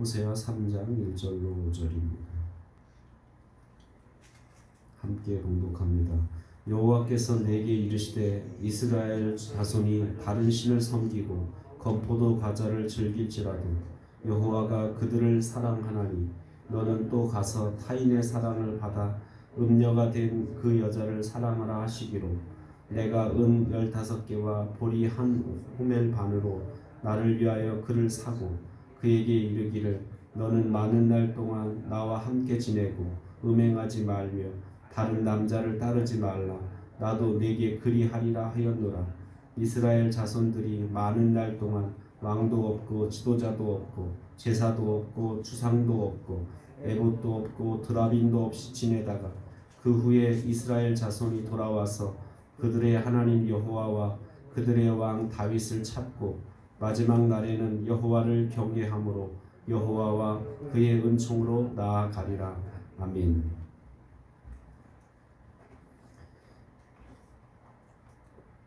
호세아 3장 1절로 5절입니다. 함께 봉독합니다. 여호와께서 내게 이르시되 이스라엘 자손이 다른 신을 섬기고 건포도 과자를 즐길지라도 여호와가 그들을 사랑하나니 너는 또 가서 타인의 사랑을 받아 음녀가 된 그 여자를 사랑하라 하시기로 내가 은 열다섯 개와 보리 한 호멜 반으로 나를 위하여 그를 사고 그에게 이르기를 너는 많은 날 동안 나와 함께 지내고 음행하지 말며 다른 남자를 따르지 말라. 나도 내게 그리하리라 하였노라. 이스라엘 자손들이 많은 날 동안 왕도 없고 지도자도 없고 제사도 없고 주상도 없고 에봇도 없고 드라빈도 없이 지내다가 그 후에 이스라엘 자손이 돌아와서 그들의 하나님 여호와와 그들의 왕 다윗을 찾고 마지막 날에는 여호와를 경외함으로 여호와와 그의 은총으로 나아가리라 아멘.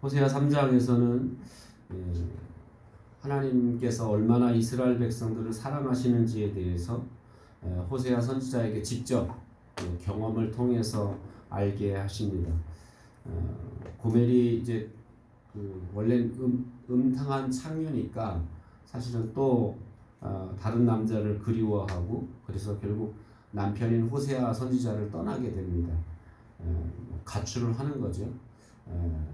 호세아 3장에서는 예, 하나님께서 얼마나 이스라엘 백성들을 사랑하시는지에 대해서 예, 호세아 선지자에게 직접 그 경험을 통해서 알게 하십니다. 어, 고멜이 이제 그 원래 음, 음탕한 창녀니까 사실은 또 어, 다른 남자를 그리워하고 그래서 결국 남편인 호세아 선지자를 떠나게 됩니다. 어, 가출을 하는 거죠. 어,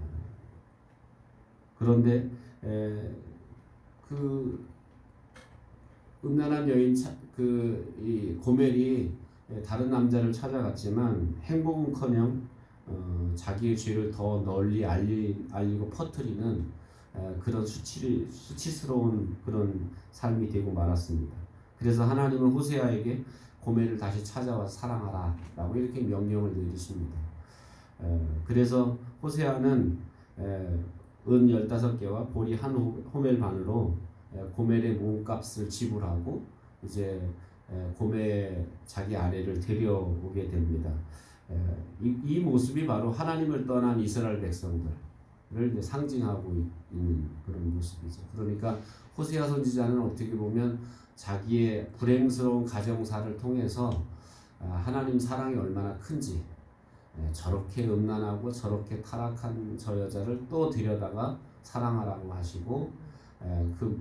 그런데 에, 그 음란한 여인 그이 고멜이 다른 남자를 찾아갔지만 행복은커녕 어, 자기의 죄를 더 널리 알리, 알리고 퍼뜨리는 에, 그런 수치 수치스러운 그런 삶이 되고 말았습니다. 그래서 하나님은 호세아에게 고멜을 다시 찾아와 사랑하라 라고 이렇게 명령을 내리십니다. 에, 그래서 호세아는 에, 은 15개와 보리 한 호멜 반으로 고멜의 몸값을 지불하고 이제 고멜 자기 아내를 데려오게 됩니다. 이, 이 모습이 바로 하나님을 떠난 이스라엘 백성들을 상징하고 있는 그런 모습이죠. 그러니까 호세아 선지자는 어떻게 보면 자기의 불행스러운 가정사를 통해서 아, 하나님 사랑이 얼마나 큰지 예, 저렇게 음란하고 저렇게 타락한 저 여자를 또 들여다가 사랑하라고 하시고 예, 그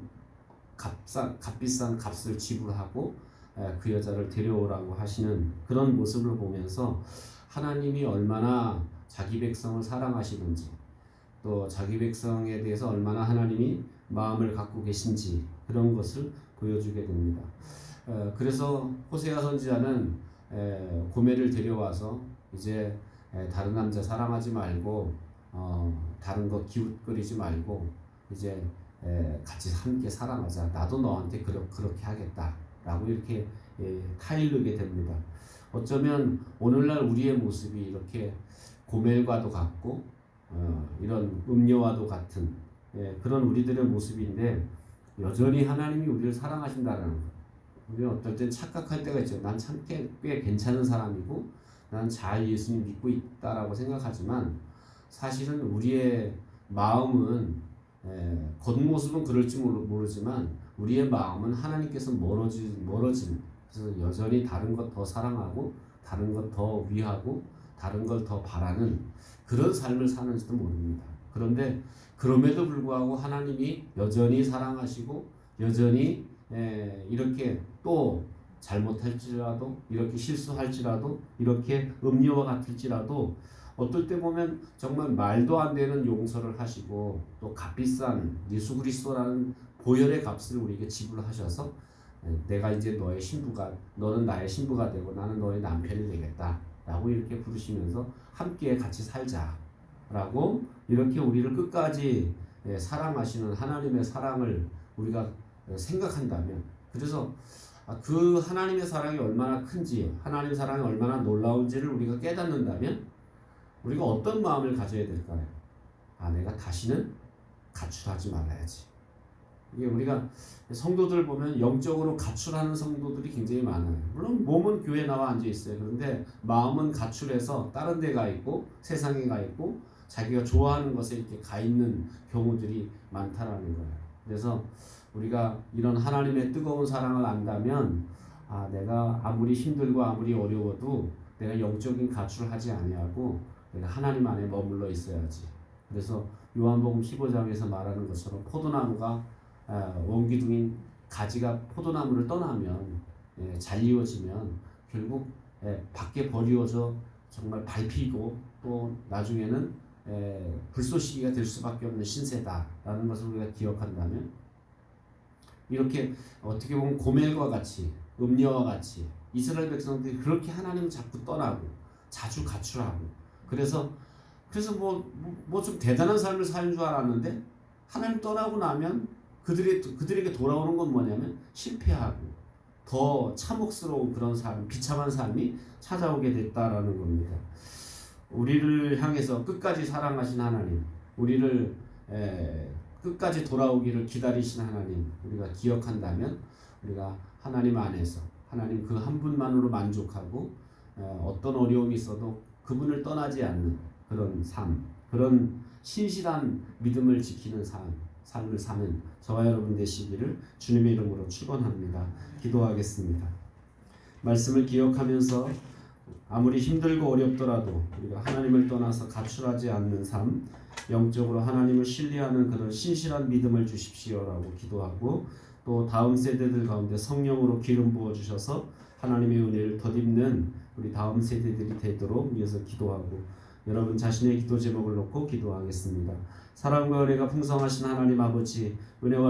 값싼 값비싼 값을 지불하고 예, 그 여자를 데려오라고 하시는 그런 모습을 보면서 하나님이 얼마나 자기 백성을 사랑하시는지 또 자기 백성에 대해서 얼마나 하나님이 마음을 갖고 계신지 그런 것을 보여주게 됩니다. 그래서 호세아 선지자는 고멜을 데려와서 이제 다른 남자 사랑하지 말고 어, 다른 거 기웃거리지 말고 이제 같이 함께 사랑하자. 나도 너한테 그렇게 하겠다 라고 이렇게 예, 타일르게 됩니다. 어쩌면 오늘날 우리의 모습이 이렇게 고멜과도 같고 어, 이런 음료와도 같은 예, 그런 우리들의 모습인데 여전히 하나님이 우리를 사랑하신다는 것. 우리는 어떨 땐 착각할 때가 있죠. 난 참 꽤 괜찮은 사람이고 난 잘 예수님 믿고 있다라고 생각하지만 사실은 우리의 마음은 에, 겉모습은 그럴지 모르지만 우리의 마음은 하나님께서 멀어지 멀어진 그래서 여전히 다른 것 더 사랑하고 다른 것 더 위하고 다른 걸 더 바라는 그런 삶을 사는지도 모릅니다. 그런데 그럼에도 불구하고 하나님이 여전히 사랑하시고 여전히 에, 이렇게 또 잘못할지라도 이렇게 실수할지라도 이렇게 음료와 같을지라도 어떨 때 보면 정말 말도 안 되는 용서를 하시고 또 값비싼 예수 그리스도라는 보혈의 값을 우리에게 지불하셔서 내가 이제 너의 신부가 너는 나의 신부가 되고 나는 너의 남편이 되겠다 라고 이렇게 부르시면서 함께 같이 살자 라고 이렇게 우리를 끝까지 사랑하시는 하나님의 사랑을 우리가 생각한다면 그래서 아, 그 하나님의 사랑이 얼마나 큰지, 하나님의 사랑이 얼마나 놀라운지를 우리가 깨닫는다면 우리가 어떤 마음을 가져야 될까요? 아, 내가 다시는 가출하지 말아야지. 이게 우리가 성도들 보면 영적으로 가출하는 성도들이 굉장히 많아요. 물론 몸은 교회 나와 앉아 있어요. 그런데 마음은 가출해서 다른 데 가 있고 세상에 가 있고 자기가 좋아하는 것에 이렇게 가 있는 경우들이 많다라는 거예요. 그래서 우리가 이런 하나님의 뜨거운 사랑을 안다면 아 내가 아무리 힘들고 아무리 어려워도 내가 영적인 가출을 하지 아니하고 내가 하나님 안에 머물러 있어야지. 그래서 요한복음 15장에서 말하는 것처럼 포도나무가 아, 원기둥인 가지가 포도나무를 떠나면 예, 잘 이어지면 결국 예, 밖에 버리워져 정말 밟히고 또 나중에는 에, 불쏘시개가 될 수밖에 없는 신세다라는 것을 우리가 기억한다면 이렇게 어떻게 보면 고멜과 같이 음녀와 같이 이스라엘 백성들이 그렇게 하나님을 자꾸 떠나고 자주 가출하고 그래서 그래서 뭐 뭐 좀 대단한 삶을 사는 줄 알았는데 하나님 떠나고 나면 그들이 그들에게 돌아오는 건 뭐냐면 실패하고 더 참혹스러운 그런 삶, 비참한 삶이 찾아오게 됐다라는 겁니다. 우리를 향해서 끝까지 사랑하신 하나님, 우리를 에, 끝까지 돌아오기를 기다리신 하나님, 우리가 기억한다면 우리가 하나님 안에서 하나님 그 한 분만으로 만족하고 에, 어떤 어려움이 있어도 그분을 떠나지 않는 그런 삶, 그런 신실한 믿음을 지키는 삶, 삶을 사는 저와 여러분 되시기를 주님의 이름으로 축원합니다. 기도하겠습니다. 말씀을 기억하면서 아무리 힘들고 어렵더라도 우리가 하나님을 떠나서 가출하지 않는 삶, 영적으로 하나님을 신뢰하는 그런 신실한 믿음을 주십시오라고 기도하고 또 다음 세대들 가운데 성령으로 기름 부어 주셔서 하나님의 은혜를 덧입는 우리 다음 세대들이 되도록 위해서 기도하고 여러분 자신의 기도 제목을 놓고 기도하겠습니다. 사랑과 은혜가 풍성하신 하나님 아버지 은혜와